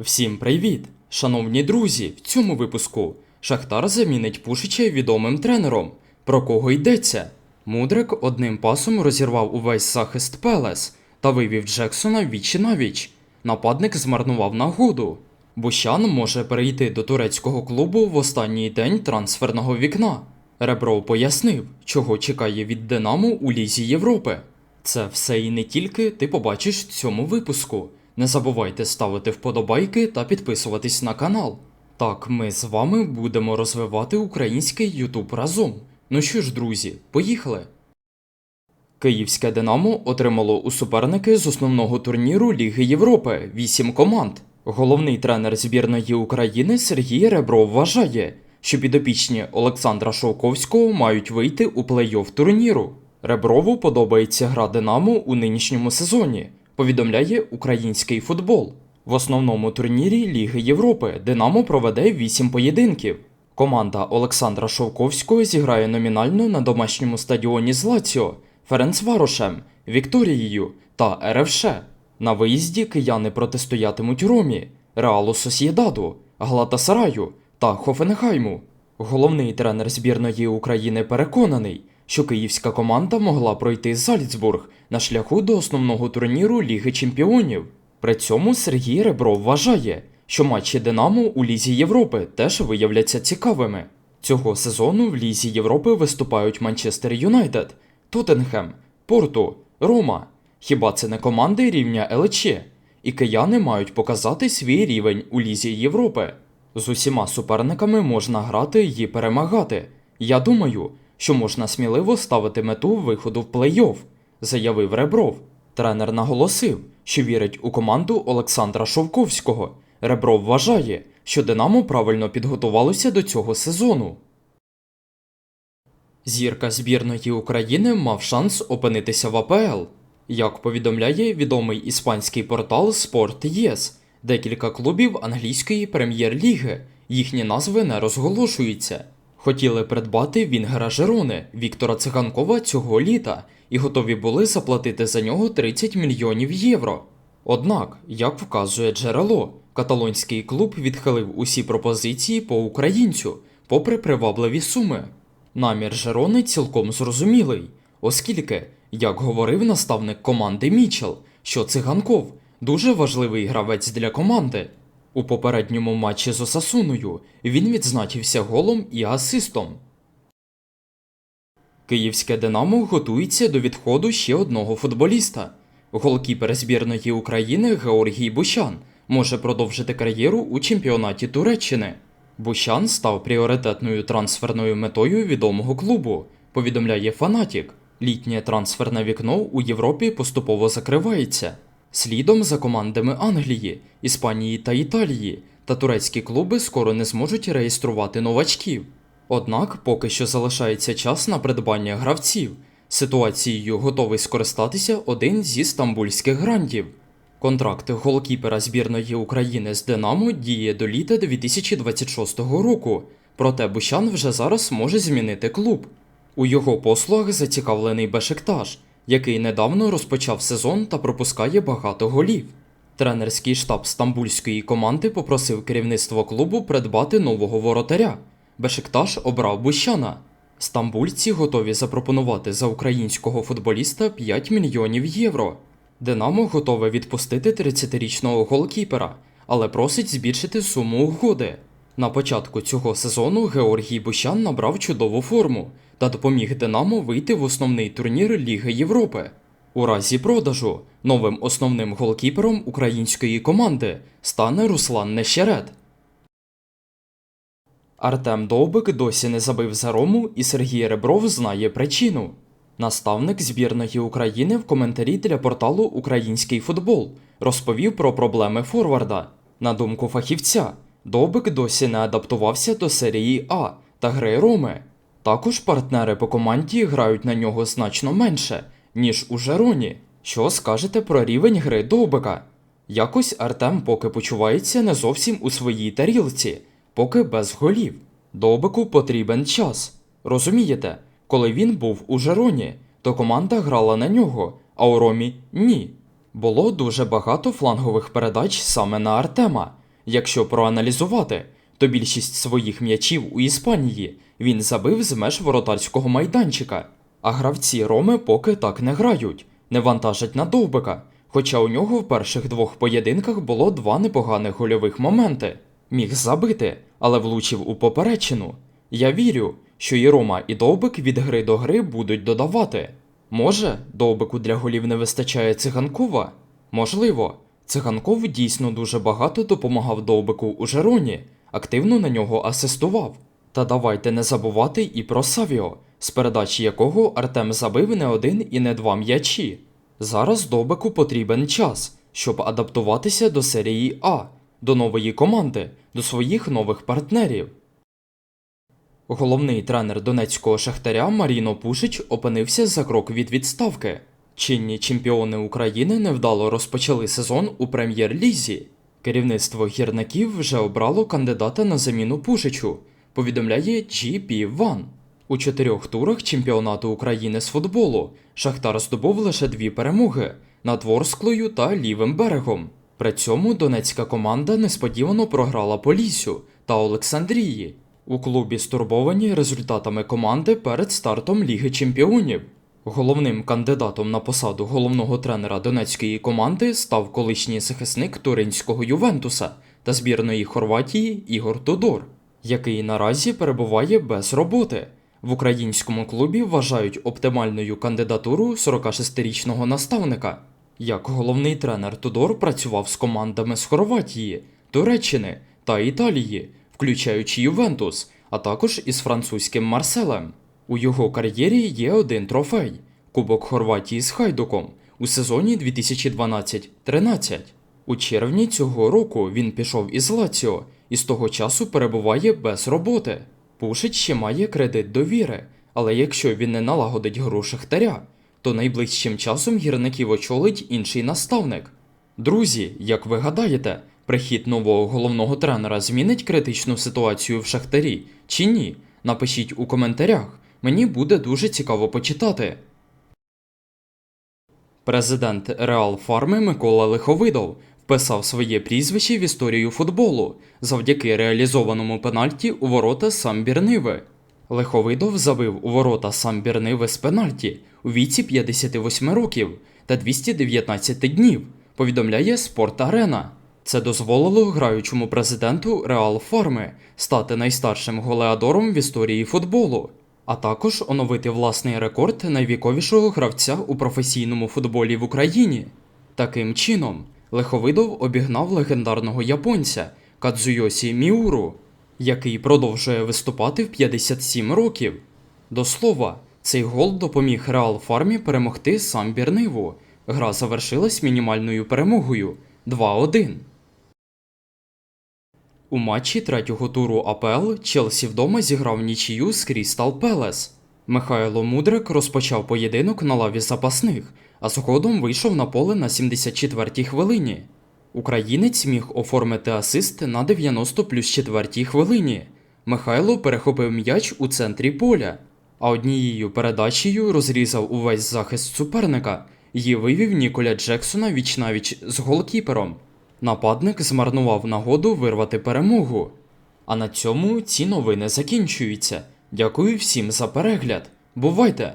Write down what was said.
Всім привіт! Шановні друзі, в цьому випуску Шахтар замінить Пушича відомим тренером. Про кого йдеться? Мудрик одним пасом розірвав увесь захист Пелес та вивів Джексона віч на віч. Нападник змарнував нагоду. Бущан може перейти до турецького клубу в останній день трансферного вікна. Ребров пояснив, чого чекає від Динамо у Лізі Європи. Це все і не тільки ти побачиш в цьому випуску. Не забувайте ставити вподобайки та підписуватись на канал. Так, ми з вами будемо розвивати український Ютуб разом. Ну що ж, друзі, поїхали! Київське Динамо отримало у суперники з основного турніру Ліги Європи 8 команд. Головний тренер збірної України Сергій Ребров вважає, що підопічні Олександра Шовковського мають вийти у плей-офф турніру. Реброву подобається гра Динамо у нинішньому сезоні, повідомляє український футбол. В основному турнірі Ліги Європи Динамо проведе 8 поєдинків. Команда Олександра Шовковського зіграє номінально на домашньому стадіоні з Лаціо, Ференцварошем, Вікторією та РФШ. На виїзді кияни протистоятимуть Ромі, Реалу Сосєдаду, Галатасараю та Хофенхайму. Головний тренер збірної України переконаний, що київська команда могла пройти Зальцбург на шляху до основного турніру Ліги Чемпіонів. При цьому Сергій Ребров вважає, що матчі Динамо у Лізі Європи теж виявляться цікавими. Цього сезону в Лізі Європи виступають Манчестер Юнайтед, Тоттенхем, Порту, Рома. Хіба це не команди рівня ЛЧ? І кияни мають показати свій рівень у Лізі Європи. З усіма суперниками можна грати і перемагати. Я думаю, що можна сміливо ставити мету виходу в плей-офф, заявив Ребров. Тренер наголосив, що вірить у команду Олександра Шовковського. Ребров вважає, що Динамо правильно підготувалося до цього сезону. Зірка збірної України мав шанс опинитися в АПЛ. Як повідомляє відомий іспанський портал Sport.yes, декілька клубів англійської прем'єр-ліги, їхні назви не розголошуються. Хотіли придбати Вінгера Жерони Віктора Циганкова цього літа і готові були заплатити за нього 30 мільйонів євро. Однак, як вказує джерело, каталонський клуб відхилив усі пропозиції по українцю, попри привабливі суми. Намір Жерони цілком зрозумілий, оскільки, як говорив наставник команди Мічел, що циганков дуже важливий гравець для команди. У попередньому матчі з Осасуною він відзначився голом і асистом. Київське Динамо готується до відходу ще одного футболіста. Голкіпер збірної України Георгій Бущан може продовжити кар'єру у чемпіонаті Туреччини. Бущан став пріоритетною трансферною метою відомого клубу, повідомляє Фанатік. Літнє трансферне вікно у Європі поступово закривається. Слідом за командами Англії, Іспанії та Італії та турецькі клуби скоро не зможуть реєструвати новачків. Однак поки що залишається час на придбання гравців. Ситуацією готовий скористатися один зі стамбульських грандів. Контракт голкіпера збірної України з Динамо діє до літа 2026 року, проте Бущан вже зараз може змінити клуб. У його послугах зацікавлений Бешикташ, який недавно розпочав сезон та пропускає багато голів. Тренерський штаб стамбульської команди попросив керівництво клубу придбати нового воротаря. Бешикташ обрав Бущана. Стамбульці готові запропонувати за українського футболіста 5 мільйонів євро. Динамо готове відпустити 30-річного голкіпера, але просить збільшити суму угоди. На початку цього сезону Георгій Бущан набрав чудову форму та допоміг Динамо вийти в основний турнір Ліги Європи. У разі продажу новим основним голкіпером української команди стане Руслан Нещерет. Артем Довбик досі не забив за Рому, і Сергій Ребров знає причину. Наставник збірної України в коментарі для порталу Український футбол розповів про проблеми Форварда. На думку фахівця, Довбик досі не адаптувався до серії А та гри Роми. Також партнери по команді грають на нього значно менше, ніж у Жероні. Що скажете про рівень гри Довбика? Якось Артем поки почувається не зовсім у своїй тарілці, поки без голів. Довбику потрібен час. Розумієте, коли він був у Жероні, то команда грала на нього, а у Ромі ні. Було дуже багато флангових передач саме на Артема. Якщо проаналізувати, то більшість своїх м'ячів у Іспанії він забив з меж воротарського майданчика, а гравці Роми поки так не грають, не вантажать на довбика. Хоча у нього в перших двох поєдинках було два непоганих гольових моменти. Міг забити, але влучив у поперечину. Я вірю, що і Рома, і Довбик від гри до гри будуть додавати. Може, Довбику для голів не вистачає циганкова? Можливо, циганков дійсно дуже багато допомагав Довбику у Жероні, активно на нього асистував. Та давайте не забувати і про Савіо, з передачі якого Артем забив не один і не два м'ячі. Зараз Довбику потрібен час, щоб адаптуватися до серії А, до нової команди, до своїх нових партнерів. Головний тренер донецького шахтаря Маріно Пушич опинився за крок від відставки. Чинні чемпіони України невдало розпочали сезон у прем'єр-лізі. Керівництво гірників вже обрало кандидата на заміну Пушичу, повідомляє GP One. У чотирьох турах чемпіонату України з футболу Шахтар здобув лише дві перемоги над Ворсклою та лівим берегом. При цьому донецька команда несподівано програла Поліссю та Олександрії. У клубі стурбовані результатами команди перед стартом Ліги Чемпіонів. Головним кандидатом на посаду головного тренера донецької команди став колишній захисник туринського Ювентуса та збірної Хорватії Ігор Тодор, який наразі перебуває без роботи. В українському клубі вважають оптимальною кандидатуру 46-річного наставника. Як головний тренер Тодор працював з командами з Хорватії, Туреччини та Італії, включаючи Ювентус, а також із французьким Марселем. У його кар'єрі є один трофей Кубок Хорватії з Хайдуком у сезоні 2012-13. У червні цього року він пішов із Лаціо і з того часу перебуває без роботи. Пушич ще має кредит довіри, але якщо він не налагодить гру Шахтаря, то найближчим часом гірників очолить інший наставник. Друзі, як ви гадаєте, прихід нового головного тренера змінить критичну ситуацію в Шахтарі чи ні? Напишіть у коментарях. Мені буде дуже цікаво почитати. Президент Реал Фарми Микола Лиховидов вписав своє прізвище в історію футболу завдяки реалізованому пенальті у ворота Самбірниви. Лиховидов забив у ворота Самбірниви з пенальті у віці 58 років та 219 днів, повідомляє Спорт Арена. Це дозволило граючому президенту Реал Фарми стати найстаршим голеадором в історії футболу, а також оновити власний рекорд найвіковішого гравця у професійному футболі в Україні. Таким чином, Лиховидов обігнав легендарного японця Кадзуйосі Міуру, який продовжує виступати в 57 років. До слова, цей гол допоміг Реал Фармі перемогти сам Бірниву. Гра завершилась мінімальною перемогою 2-1. У матчі третього туру АПЛ Челсі вдома зіграв нічию з Крістал Пелес. Михайло Мудрик розпочав поєдинок на лаві запасних, а згодом вийшов на поле на 74-й хвилині. Українець міг оформити асист на 90 плюс 4 хвилині. Михайло перехопив м'яч у центрі поля, а однією передачею розрізав увесь захист суперника і вивів Ніколя Джексона вічнавіч з голкіпером. Нападник змарнував нагоду вирвати перемогу. А на цьому ці новини закінчуються. Дякую всім за перегляд. Бувайте!